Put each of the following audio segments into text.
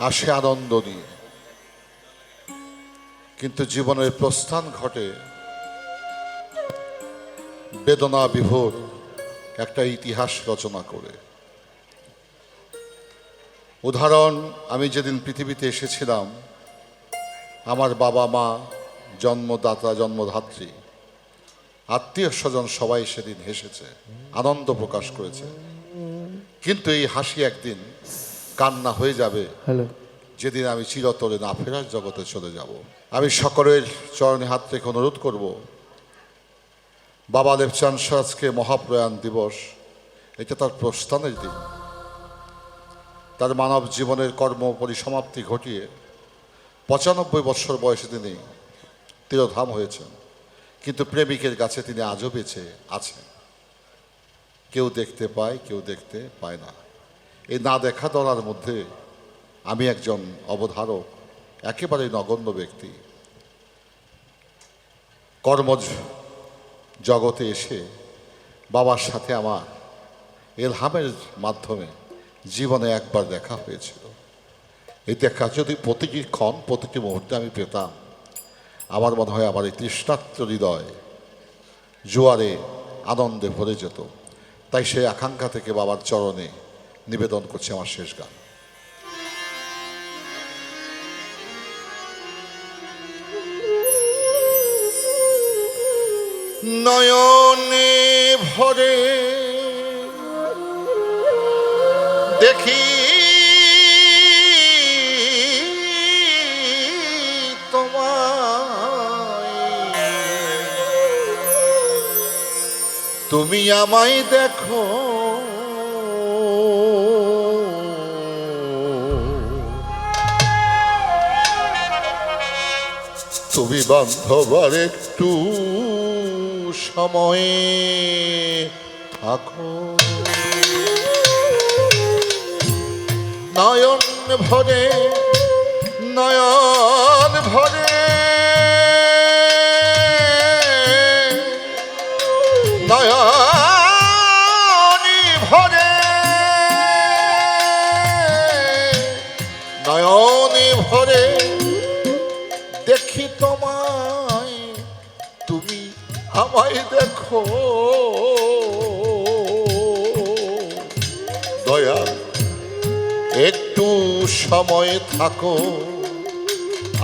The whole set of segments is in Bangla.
আসে আনন্দ নিয়ে। কিন্তু জীবনের প্রস্থান ঘটে বেদনা বিভোর একটা ইতিহাস রচনা করে। উদাহরণ, আমি যেদিন পৃথিবীতে এসেছিলাম, আমার বাবা মা, জন্মদাতা, জন্মধাত্রী, আত্মীয় স্বজন সবাই সেদিন হেসেছে, আনন্দ প্রকাশ করেছে। কিন্তু এই হাসি একদিন কান্না হয়ে যাবে। যেদিন আমি চিরতরে না ফেরার জগতে চলে যাব। আমি সকলের চরণে হাত রেখে অনুরোধ করব বাবা লেপচান আজকে মহাপ্রয়াণ দিবস এটা তার প্রস্থানের দিন। তার মানব জীবনের কর্ম পরিসমাপ্তি ঘটিয়ে পঁচানব্বই বছর বয়সে তিনি তিরোধাম হয়েছেন। কিন্তু প্রেমিকের কাছে তিনি আজও বেঁচে আছেন। কেউ দেখতে পায় কেউ দেখতে পায় না। এই না দেখা দলার মধ্যে আমি একজন অবধারক, একেবারে নগণ্য ব্যক্তি। কর্ম জগতে এসে বাবার সাথে আমার এলহামের মাধ্যমে জীবনে একবার দেখা হয়েছিল। এই দেখা যদি প্রতিটি ক্ষণ, প্রতিটি মুহূর্তে আমি পেতাম, আমার মনে হয় আমার এই তৃষ্ণাত্ম হৃদয় জোয়ারে আনন্দে ভরে যেত। তাই সেই আকাঙ্ক্ষা থেকে বাবার চরণে নিবেদন করছে আমার শেষ গান নয়নে ভরে দেখি তোমায়। তুমি আমায় দেখো তুমি বান্ধবার একটু সময়ে থাকো। নয়ন ভরে নয়ন ভরে। নয়নি ভরে নয়নি ভরে। দেখি তোমায় তুমি আমায় দেখো। দয়া একটু সময় থাকো।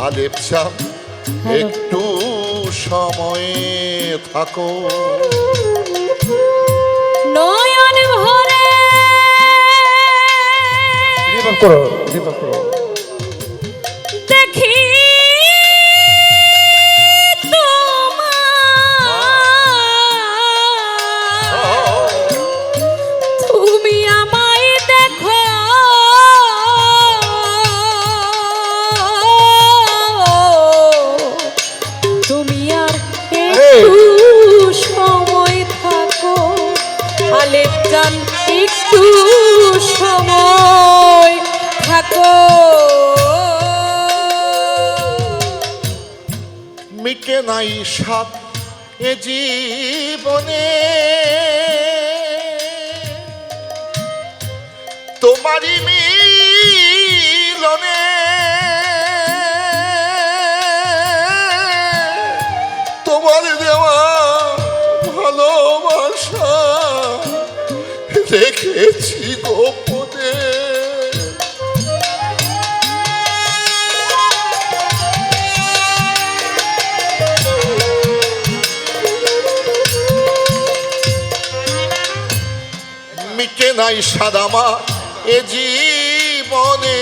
আলেপ চাপ একটু সময় থাকো। নয়ন ভরে। রিভাব করো রিভাব করো। যান একটু সময় থাকো। মিটে নাই সাত এ জীবনে। তোমারই মিলনে মিটে নাই সাদামা এ জীবনে।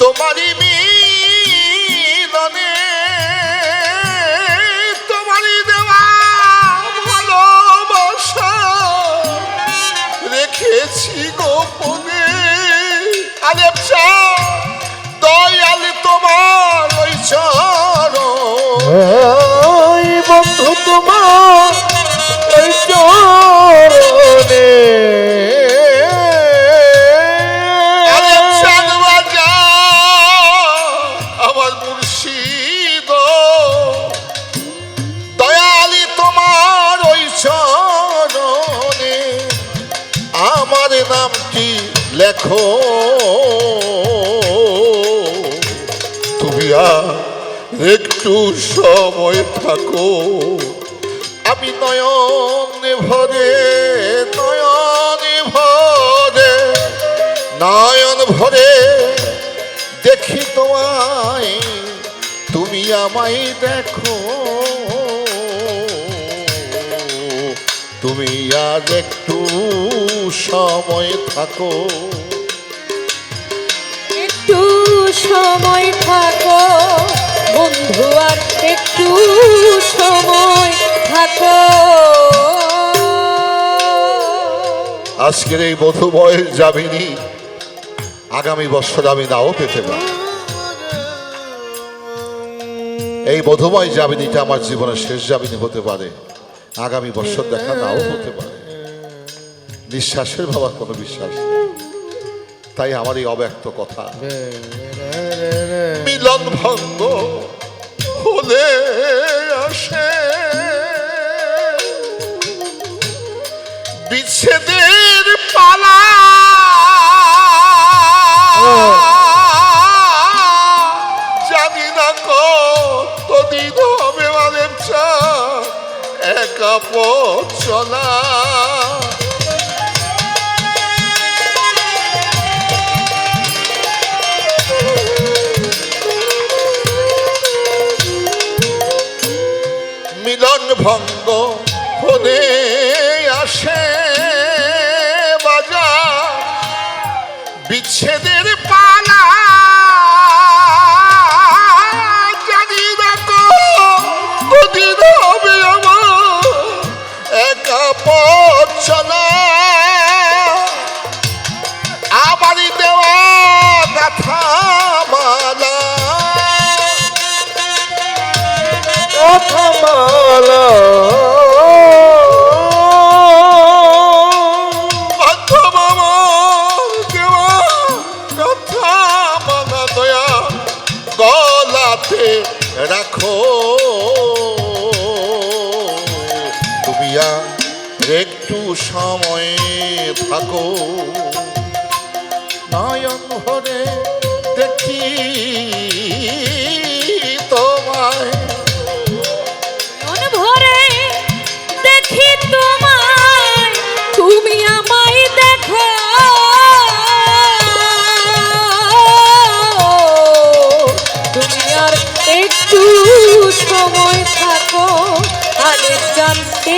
তোমারই মিলনে, তোমারই দেওয়া ভালোবাসা রেখেছি গোপনে। আরে দয়াল তোমার ওই চরণ। একটু সময় থাকো। আমি নয়নে ভরে নয়নে ভরে, নয়ন ভরে দেখি তোমায়, তুমি আমায় দেখো। তুমি আজ একটু সময় থাকো। একটু সময় থাকো। বন্ধু, আর একটু সময় থাকো। আজকের এই মধুময় যাবিনি আগামী বছর আমি নাও পেতে পারি। এই মধুময় যাবিনীটা আমার জীবনের শেষ যাবিনী হতে পারে। আগামী বছর দেখা নাও হতে পারে। নিঃশ্বাসের বাবার কোনো বিশ্বাস নেই। তাই আমার এই অব্যক্ত কথা। মিলন ভঙ্গ হলে আসে। বিচ্ছেদের পালা। জানি না কতদিন হবে মানে চা একা পথ চলা। ভঙ্গ হলে আসে বাজা বিচ্ছেদের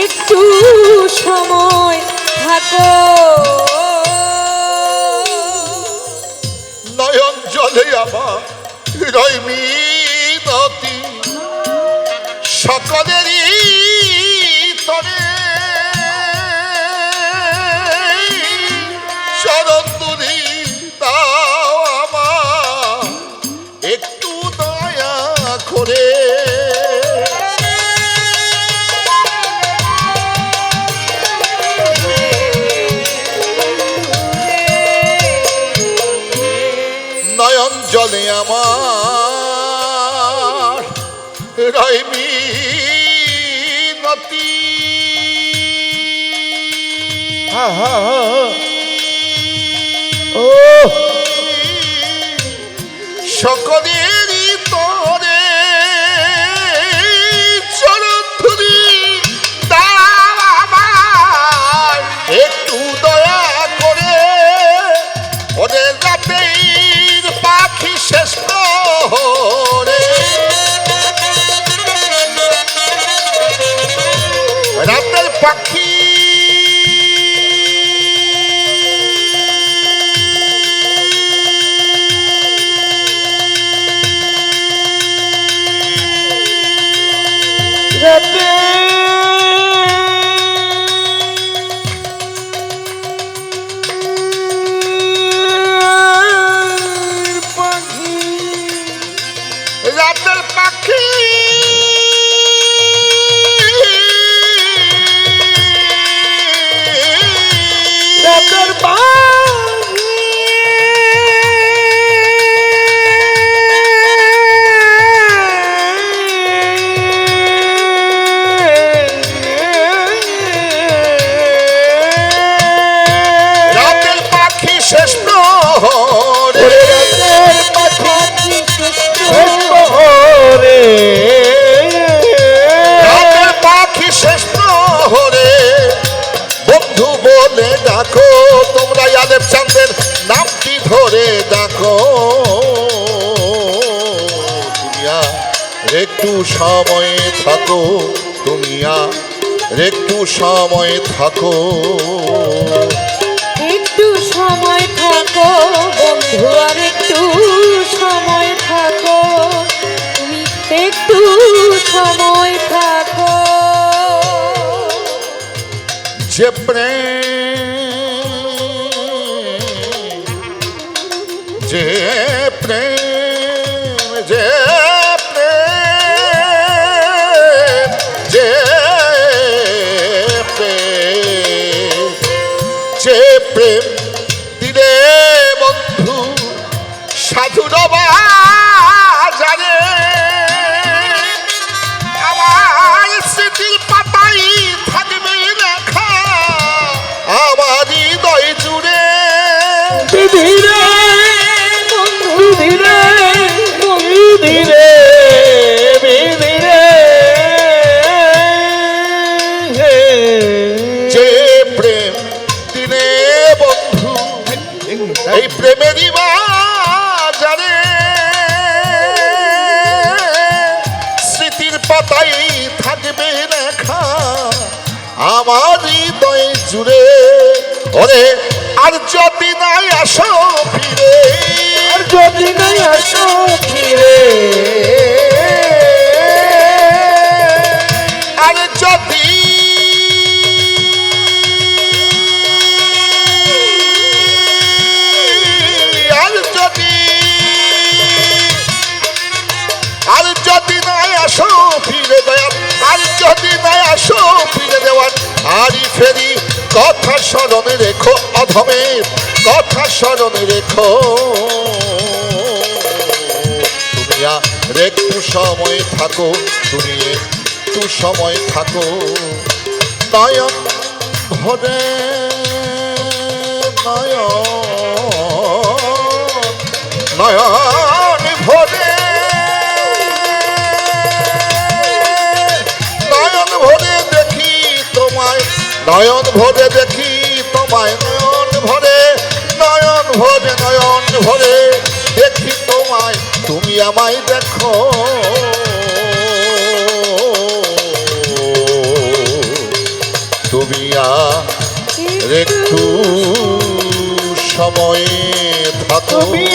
একটু সময় থাকো। নয়ন জলে আমার হৃদয় মিনতি সকলেরই জলে আমার রইবি নতি হা একটু সময় থাকো তুমি আর একটু সময় থাকো। একটু সময় থাকো বন্ধু আর একটু সময় থাকো। তুমি একটু সময় থাকো। যে প্রেম জুড়ে ওরে আর যদি নাই আসো ফিরে। কথা স্মরণে রেখো অধমের কথা স্মরণে রেখো। তুমি আর একটু সময় থাকো তুমি একটু সময় থাকো। নয়ন ভরে, নয়ন নয়ন নয়ন ভরে দেখি তোমায় নয়ন ভরে নয়ন ভরে নয়ন ভরে দেখি তোমায় তুমি আমায় দেখো। তুমি আর একটু সময়ে থাকো। তুমি